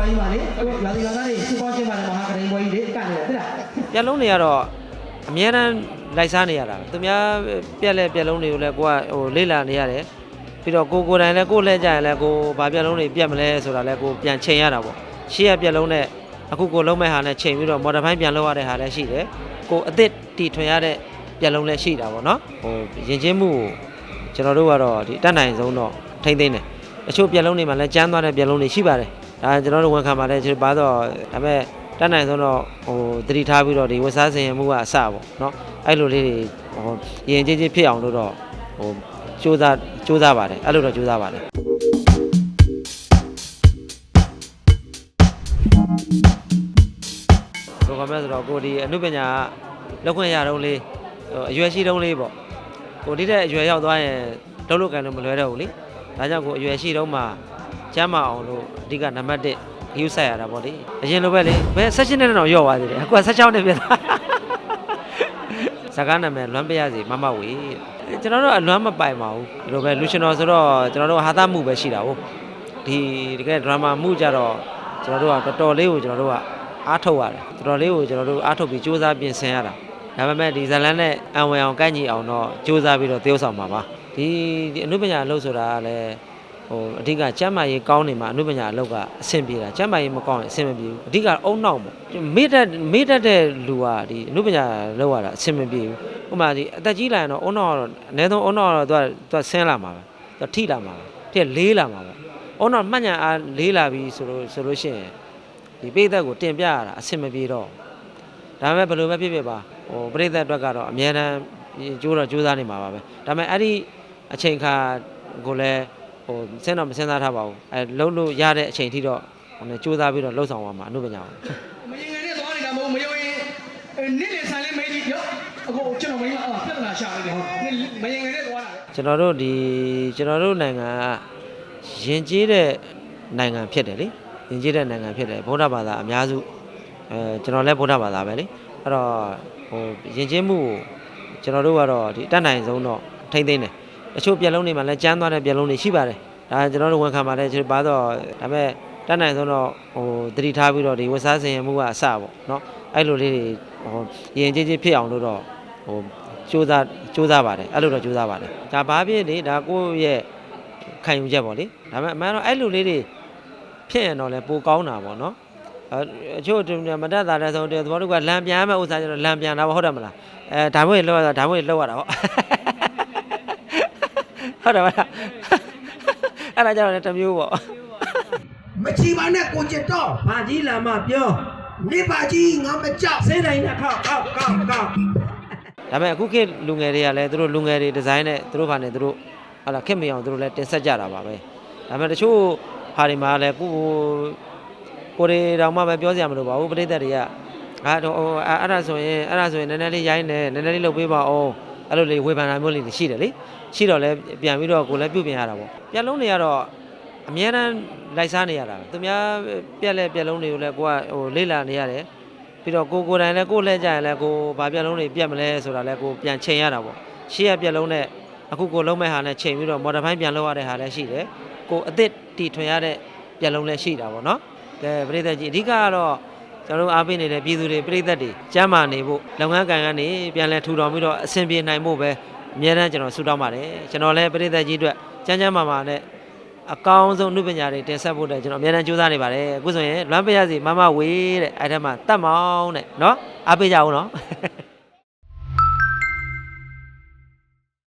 ရွာကြီးပါလေအခုရွာဒီရွာသားတွေစူပေါင်းချင်းပါတယ်မဟာကရင်ပွဲကြီးလေကတ်နေတယ်သိလားပြက်လုံးတွေကတော့အများတန်းလိုက်စားနေရတာသူများပြက်လဲပြက်လုံးတွေကိုလည်းကိုကဟိုလေ့လာနေရတယ်ပြီးတော့ကိုကိုယ်တိုင်လည်းကိုယ်လှည့်ကြရင်လည်းကိုဘာပြက်လုံးတွေပြက်မလဲဆိုတာလည်းကိုပြန်ချိန်ရတာပေါ့ရှေ့ရပြက်လုံးနဲ့အခုကိုလုံးမဲ့ဟာနဲ့ချိန်ပြီးတော့မော်ဒယ်ဖိုင်းပြန်လုပ်ရတဲ့ဟာလည်းရှိတယ်ကိုအစ်စ်တီထွင်ရတဲ့ပြက်လုံးလည်းရှိတာပေါ့နော်ဟိုရင်ချင်းမှုကိုကျွန်တော်တို့ကတော့ဒီအတက်နိုင်ဆုံးတော့ထိမ့်သိမ့်တယ်တချို့ပြက်လုံးတွေမှာလည်းကျန်းသွားတဲ့ပြက်လုံးတွေရှိပါတယ် ဒါကျွန်တော်တို့ဝန်ခံပါတယ်ကျွန်တော်ဘာတော့ဒါပေမဲ့တတ်နိုင်ဆုံးတော့ဟိုတတိထားပြီးတော့ဒီဝန်စားစင်ရမှုကအစပေါ့နော်အဲ့လိုလေးတွေဟိုရင်ချင်းချင်းဖြစ်အောင်လို့တော့ဟိုစူးစမ်းစူးစမ်းပါတယ်အဲ့လိုတော့စူးစမ်းပါတယ်ိုကမဲ့ဆိုတော့ကိုဒီအနုပညာလောက်ခွင့်ရတော့လေးအရွယ်ရှိတုံးလေးပေါ့ကိုဒီတဲ့အရွယ်ရောက်သွားရင်လုံးလုံးကန်လို့မလွယ်တော့ဘူးလေဒါကြောင့်ကိုအရွယ်ရှိတုံးမှာ ကျမ်းမအောင်လို့အဓိကနံပါတ်1 use ဆက်ရတာပေါ့လေအရင်လိုပဲလေဘယ်16နဲ့တော့ရော့သွားသေးတယ်အခုက16နဲ့ပြတာစကားနာမည်လွမ်းပြရစီမမဝေကျွန်တော်တို့အလွမ်းမပိုင်ပါဘူးဒီလိုပဲလူရှင်တော်ဆိုတော့ကျွန်တော်တို့ဟာသမှုပဲရှိတာဟုတ်ဒီတကယ်ဒရမာမှုကြတော့ကျွန်တော်တို့ကတော်တော်လေးကိုကျွန်တော်တို့ကအားထုတ်ရတယ်တော်တော်လေးကိုကျွန်တော်တို့အားထုတ်ပြီးစူးစမ်းပြင်ဆင်ရတာဒါပေမဲ့ဒီဇလန်နဲ့အံဝင်အောင်ကန့်ညီအောင်တော့စူးစမ်းပြီးတော့သရုပ်ဆောင်ပါပါဒီဒီအနုပညာအလုပ်ဆိုတာကလည်း ဟိုအဓိကကျမ်းမာရေးကောင်းနေမှာအနုပညာအလုပ်ကအဆင်ပြေတာကျမ်းမာရေးမကောင်းရင်အဆင်မပြေဘူးအဓိကအုံနောက်ပေါ့မေ့တတ်မေ့တတ်တဲ့လူကဒီအနုပညာလောက်ရတာအဆင်မပြေဘူးဥပမာဒီအသက်ကြီးလာရင်တော့အုံနောက်ကတော့အနည်းဆုံးအုံနောက်ကတော့သူကသူကဆင်းလာမှာပဲသူထိလာမှာပဲထိလေးလာမှာပဲအုံနောက်မှတ်ညာအားလေးလာပြီဆိုလို့ဆိုလို့ရှိရင်ဒီပိသက်ကိုတင်ပြရတာအဆင်မပြေတော့ဒါပေမဲ့ဘယ်လိုပဲဖြစ်ဖြစ်ပါဟိုပိသက်အတွက်ကတော့အများတန်းကြိုးတော့ကြိုးစားနေမှာပါပဲဒါပေမဲ့အဲ့ဒီအချိန်ခါကိုလည်း ဟိုစဉ်းတော့မစဉ်းစားထားပါဘူးအဲလှုပ်လို့ရတဲ့အချိန်ထိတော့ဟိုနဲ့စူးစမ်းပြီးတော့လှုပ်ဆောင်သွားမှာအနုပညာကိုမရင်ငယ်နဲ့သွားနေတာမဟုတ်မယုံရင်နေ့လေဆိုင်လေးမေးကြည့်ရောအခုကျွန်တော်မင်းအာပြဿနာရှာနေတယ်ဟောမရင်ငယ်နဲ့သွားတာလေကျွန်တော်တို့ဒီကျွန်တော်တို့နိုင်ငံကယဉ်ကျေးတဲ့နိုင်ငံဖြစ်တယ်လေယဉ်ကျေးတဲ့နိုင်ငံဖြစ်တယ်ဗုဒ္ဓဘာသာအများစုအဲကျွန်တော်လည်းဗုဒ္ဓဘာသာပဲလေအဲ့တော့ဟိုယဉ်ကျေးမှုကိုကျွန်တော်တို့ကတော့ဒီအတက်နိုင်ဆုံးတော့ထိမ့်သိမ့်တယ် အချို့ပြက်လုံးတွေမှာလည်းကျန်းသွားတဲ့ပြက်လုံးတွေရှိပါတယ်ဒါကျွန်တော်တို့ဝန်ခံပါတယ်ကျွန်တော်ပါတော့ဒါပေမဲ့တတ်နိုင်ဆုံးတော့ဟိုတတိထားပြီးတော့ဒီဝစားစင်ရမှုကအစပေါ့နော်အဲ့လိုလေးဟိုရင်ချင်းချင်းဖြစ်အောင်လို့တော့ဟိုစူးစမ်းစူးစမ်းပါတယ်အဲ့လိုတော့စူးစမ်းပါတယ်ဒါဘာဖြစ်လေဒါကိုယ့်ရဲ့ခံယူချက်ပေါ့လေဒါပေမဲ့အမှန်တော့အဲ့လိုလေးတွေဖြစ်ရင်တော့လည်းပိုကောင်းတာပေါ့နော်အချို့မတက်တာတဲ့ဆုံးတဲ့သဘောတူကလမ်းပြန်မဲ့ဥစ္စာကျတော့လမ်းပြန်တာပေါ့ဟုတ်တယ်မလားအဲဒါမှမဟုတ်လောက်ရတာဒါမှမဟုတ်လောက်ရတာပေါ့ ဟုတ်တယ်မလားအဲ့ဒါကြတော့လည်းတစ်မျိုးပေါ့မချီပါနဲ့ကိုကျစ်တော့ဘာကြီးလာမှပြောနေပါကြီးငါမကြောက်စိတ်တိုင်းနဲ့ခောက်ခောက်ခောက်ခောက်ဒါပေမဲ့အခုခေတ်လူငယ်တွေကလည်းသူတို့လူငယ်တွေဒီဇိုင်းနဲ့သူတို့ဘာနဲ့သူတို့ဟာလာခက်မရအောင်သူတို့လည်းတင်ဆက်ကြတာပါပဲဒါပေမဲ့တချို့ဟာတွေမှာလည်းကိုကိုကိုတွေတောင်မှပဲပြောစရာမလိုပါဘူးပရိသတ်တွေကအာတော့ဟိုအဲ့အဲ့ဒါဆိုရင်အဲ့ဒါဆိုရင်နည်းနည်းလေးရိုင်းနေနည်းနည်းလေးလုပ်ပေးပါအောင် အဲ့လိုလေးဝေဖန်တာမျိုးလေးတွေရှိတယ်လေရှိတော့လည်းပြန်ပြီးတော့ကိုလည်းပြုတ်ပြင်ရတာပေါ့ပြက်လုံးတွေကတော့အများတန်းလိုက်စားနေရတာသူများပြက်လဲပြက်လုံးတွေကိုလည်းကိုကဟိုလေ့လာနေရတယ်ပြီးတော့ကိုကိုယ်တိုင်လည်းကိုယ်လှည့်ကြရင်လည်းကိုဘာပြက်လုံးတွေပြက်မလဲဆိုတာလည်းကိုပြန်ချိန်ရတာပေါ့ရှေ့ရပြက်လုံးနဲ့အခုကိုလုံးမဲ့ဟာနဲ့ချိန်ပြီးတော့မော်ဒယ်ဖိုင်းပြန်လုပ်ရတဲ့ဟာလည်းရှိတယ်ကိုအစ်စ်တီထွင်ရတဲ့ပြက်လုံးလည်းရှိတာပေါ့နော်ကဲပရိသတ်ကြီးအဓိကကတော့ ကျွန်တော်တို့အားပေးနေတဲ့ပြည်သူတွေပရိသတ်တွေကျမ်းမာနေဖို့လုပ်ငန်းကံကနေပြန်လဲထူထောင်ပြီးတော့အဆင်ပြေနိုင်ဖို့ပဲအများတန်းကျွန်တော်ဆုတောင်းပါတယ်ကျွန်တော်လည်းပရိသတ်ကြီးအတွက်ကျမ်းကျမ်းမာမာနဲ့အကောင်းဆုံးအမှုပညာတွေတင်ဆက်ဖို့အတွက်ကျွန်တော်အများတန်းကြိုးစားနေပါတယ်အခုဆိုရင်လွမ်းပေးရစီမမဝေးတဲ့အဲ့ထက်မှာတတ်မောင်းတဲ့နော်အားပေးကြအောင်နော်